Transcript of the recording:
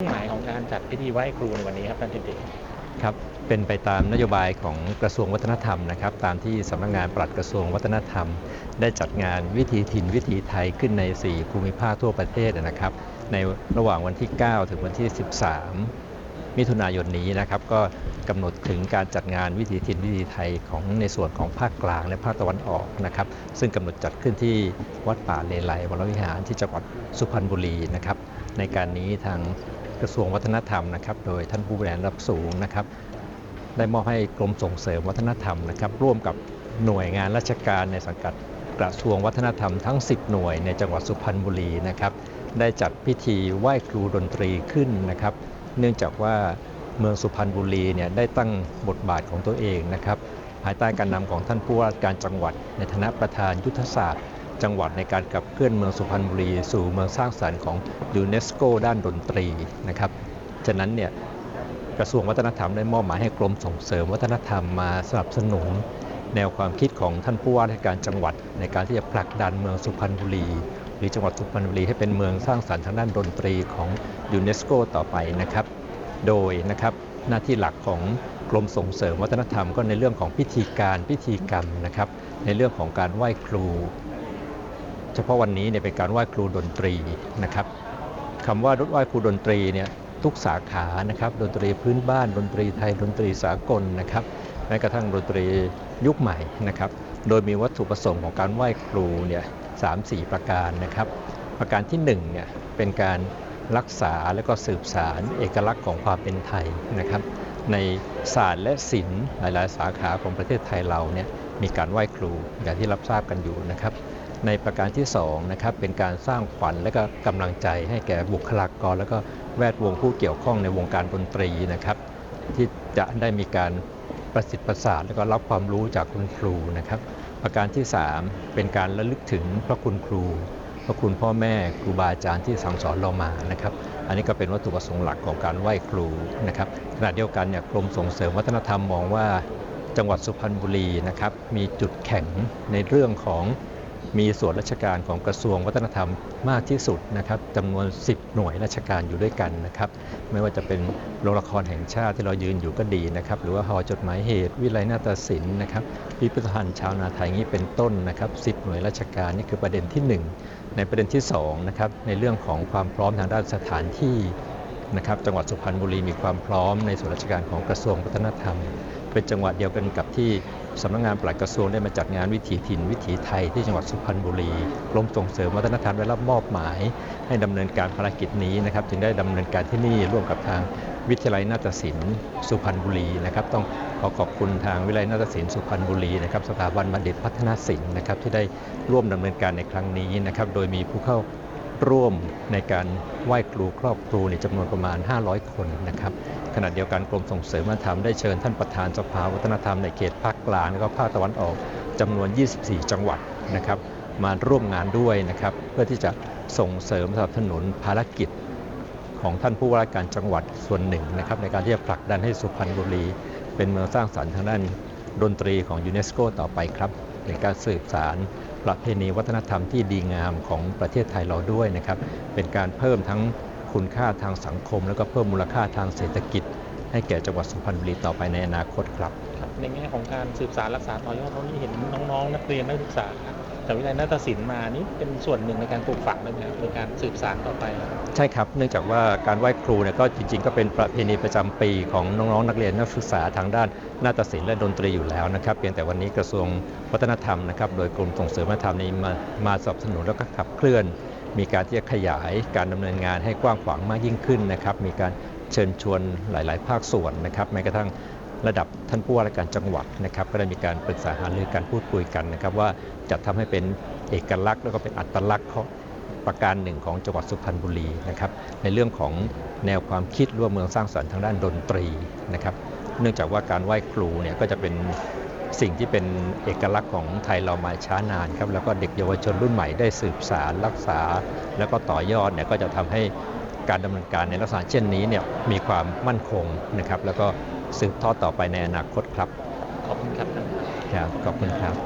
หมายของการจัดพิธีไหว้ครูในวันนี้ครับท่านทิบดีครับเป็นไปตามนโยบายของกระทรวงวัฒนธรรมนะครับตามที่สำนักงานปลัดกระทรวงวัฒนธรรม ได้จัดงานวิถีถิ่นวิถีไทยขึ้นใน 4 ภูมิภาคทั่วประเทศนะครับ ในระหว่างวันที่ 9 ถึงวันที่ 13 มิถุนายนนี้นะครับก็กำหนดถึงการจัดงานวิถีถิ่นวิถีไทยของในส่วนของภาคกลางและภาคตะวันออกนะครับ ซึ่งกำหนดจัดขึ้นที่วัดป่าเลไลวรวิหารที่จังหวัดสุพรรณบุรีนะครับในการนี้ทาง กระทรวงวัฒนธรรมนะครับ โดยท่านผู้บริหารระดับสูงนะครับ ได้มอบให้กรมส่งเสริมวัฒนธรรมนะครับ ร่วมกับหน่วยงานราชการในสังกัดกระทรวงวัฒนธรรมทั้ง 10 หน่วยในจังหวัดสุพรรณบุรีนะครับ ได้จัดพิธีไหว้ครูดนตรีขึ้นนะครับ เนื่องจากว่าเมืองสุพรรณบุรีเนี่ยได้ตั้งบทบาทของตัวเองนะครับ ภายใต้การนำของท่านผู้ว่าการจังหวัด ในฐานะประธานยุทธศาสตร์ จังหวัดในการขับเคลื่อนเมืองสุพรรณบุรี สู่เมืองสร้างสรรค์ของยูเนสโกด้านดนตรีนะครับฉะนั้นเนี่ยกระทรวงวัฒนธรรมได้มอบหมายให้กรมส่งเสริมวัฒนธรรมมาสนับสนุน แนวความคิดของท่านผู้ว่าราชการจังหวัด ในการที่จะผลักดันเมืองสุพรรณบุรี หรือจังหวัดสุพรรณบุรีให้เป็นเมืองสร้างสรรค์ทางด้านดนตรีของยูเนสโกต่อไปนะครับ โดยนะครับหน้าที่หลักของกรมส่งเสริมวัฒนธรรมก็ในเรื่องของพิธีการพิธีกรรมนะครับ ในเรื่องของการไหว้ครู เฉพาะวันนี้เนี่ยเป็นการไหว้ครูดนตรีนะครับคำว่าไหว้ครูดนตรีเนี่ยทุกสาขานะครับดนตรีพื้นบ้านดนตรีไทยดนตรีสากลนะครับแม้กระทั่งดนตรียุคใหม่นะครับโดยมีวัตถุประสงค์ของการไหว้ครูเนี่ยสามสี่ประการนะครับ ประการที่หนึ่งเนี่ยเป็นการรักษาและก็สืบสารเอกลักษณ์ของความเป็นไทยนะครับ ในศาสตร์และศิลป์หลาย ๆ สาขาของประเทศไทยเราเนี่ยมีการไหว้ครูอย่างที่รับทราบกันอยู่นะครับ ในประการที่2นะครับเป็นการสร้างขวัญและก็กำลังใจให้แก่บุคลากร และก็แวดวงผู้เกี่ยวข้องในวงการดนตรีนะครับ ที่จะได้มีการประสิทธิ์ประสาทและก็รับความรู้จากคุณครูนะครับ ประการที่ 3 เป็นการระลึกถึงพระคุณครู พระคุณพ่อแม่ครูบาอาจารย์ที่สั่งสอนเรามานะครับ อันนี้ก็เป็นวัตถุประสงค์หลักของการไหว้ครูนะครับขณะเดียวกันเนี่ยกรมส่งเสริมวัฒนธรรมมองว่าจังหวัดสุพรรณบุรีนะครับมีจุดแข็งในเรื่องของ มีส่วนราชการของกระทรวงวัฒนธรรมมากที่สุดนะครับจำนวน 10 หน่วยราชการอยู่ด้วยกันนะครับ ไม่ว่าจะเป็นโรงละครแห่งชาติที่เรายืนอยู่ก็ดีนะครับ หรือว่าหอจดหมายเหตุ วิไลนาฏศิลป์นะครับพิพิธภัณฑ์ชาวนาไทยนี้เป็นต้นนะครับ10หน่วยราชการนี่คือประเด็นที่ 1 ในประเด็นที่2นะครับในเรื่องของความพร้อมทางด้านสถานที่นะครับจังหวัดสุพรรณบุรีมีความพร้อมในส่วนราชการของกระทรวงวัฒนธรรม เป็นจังหวัดเดียวกันกับที่สำนักงานปลัดกระทรวงได้มาจัดงานวิถีถิ่น วิถีไทยที่จังหวัดสุพรรณบุรีกรมส่งเสริมวัฒนธรรมได้รับมอบหมาย ให้ดำเนินการภารกิจนี้นะครับจึงได้ดำเนินการที่นี่ร่วมกับทางวิทยาลัยนาฏศิลป์สุพรรณบุรีนะครับต้องขอขอบคุณทางวิทยาลัยนาฏศิลป์สุพรรณบุรีนะครับสถาบันบัณฑิตพัฒนาศิลป์นะครับที่ได้ร่วมดำเนินการในครั้งนี้นะครับโดยมีผู้เข้า ร่วมในการไหว้ครูครอบครูในจำนวนประมาณ 500 คนนะครับขณะเดียวกันกรมส่งเสริมวัฒนธรรมได้เชิญท่านประธานสภาวัฒนธรรมในเขตภาคกลางและก็ภาคตะวันออกจำนวน 24 จังหวัดนะครับมาร่วมงานด้วยนะครับเพื่อที่จะส่งเสริมสนับสนุนภารกิจของท่านผู้ว่าการจังหวัดส่วนหนึ่งนะครับในการที่จะผลักดันให้สุพรรณบุรี เป็นเมืองสร้างสรรค์ทางด้านดนตรีของยูเนสโกต่อไปครับในการสืบสาร ประเพณีวัฒนธรรมที่ดีงามของประเทศไทยเราด้วยนะครับ เป็นการเพิ่มทั้งคุณค่าทางสังคม แล้วก็เพิ่มมูลค่าทางเศรษฐกิจ ให้แก่จังหวัดสุพรรณบุรีต่อไปในอนาคตครับ ในแง่ของการสืบสารรักษาต่อยอดเรานี่เห็นน้องๆ นักเรียนนักศึกษา จากวิทยาลัยนาฏศิลป์มานี่เป็นส่วนหนึ่งในการปลูกฝังเลยนะครับในการสืบสารต่อไป ใช่ครับ เนื่องจากว่าการไหว้ครูเนี่ยก็จริง ๆ ก็เป็นประเพณีประจำปีของน้องๆนักเรียนนักศึกษาทางด้านนาฏศิลป์และดนตรีอยู่แล้วนะครับเพียงแต่วันนี้กระทรวงวัฒนธรรมนะครับโดยกรมส่งเสริมวัฒนธรรมนี้มามาสนับสนุนแล้วก็ขับเคลื่อน มีการที่จะขยายการดำเนินงานให้กว้างขวางมากยิ่งขึ้นนะครับมีการเชิญชวนหลาย ๆ ภาคส่วนนะครับแม้กระทั่ง ระดับท่านผู้ว่าราชการจังหวัดนะครับก็ได้มีการปรึกษาหารือการพูดคุยกันนะครับว่าจะทำให้เป็นเอกลักษณ์ แล้วก็เป็นอัตลักษณ์ของประการหนึ่งของจังหวัดสุพรรณบุรีนะครับในเรื่องของแนวความคิดร่วมเมืองสร้างสรรค์ทางด้านดนตรีนะครับเนื่องจากว่าการไหว้ครูเนี่ยก็จะเป็นสิ่งที่เป็นเอกลักษณ์ของไทยเรามาช้านานครับแล้วก็เด็กเยาวชนรุ่นใหม่ได้สืบสารรักษา แล้วก็ต่อยอดเนี่ยก็จะทำให้การดำเนินการในลักษณะเช่นนี้เนี่ยมีความมั่นคงนะครับแล้วก็ สืบทอดต่อไปในอนาคตครับ ขอบคุณครับท่านครับขอบคุณครับ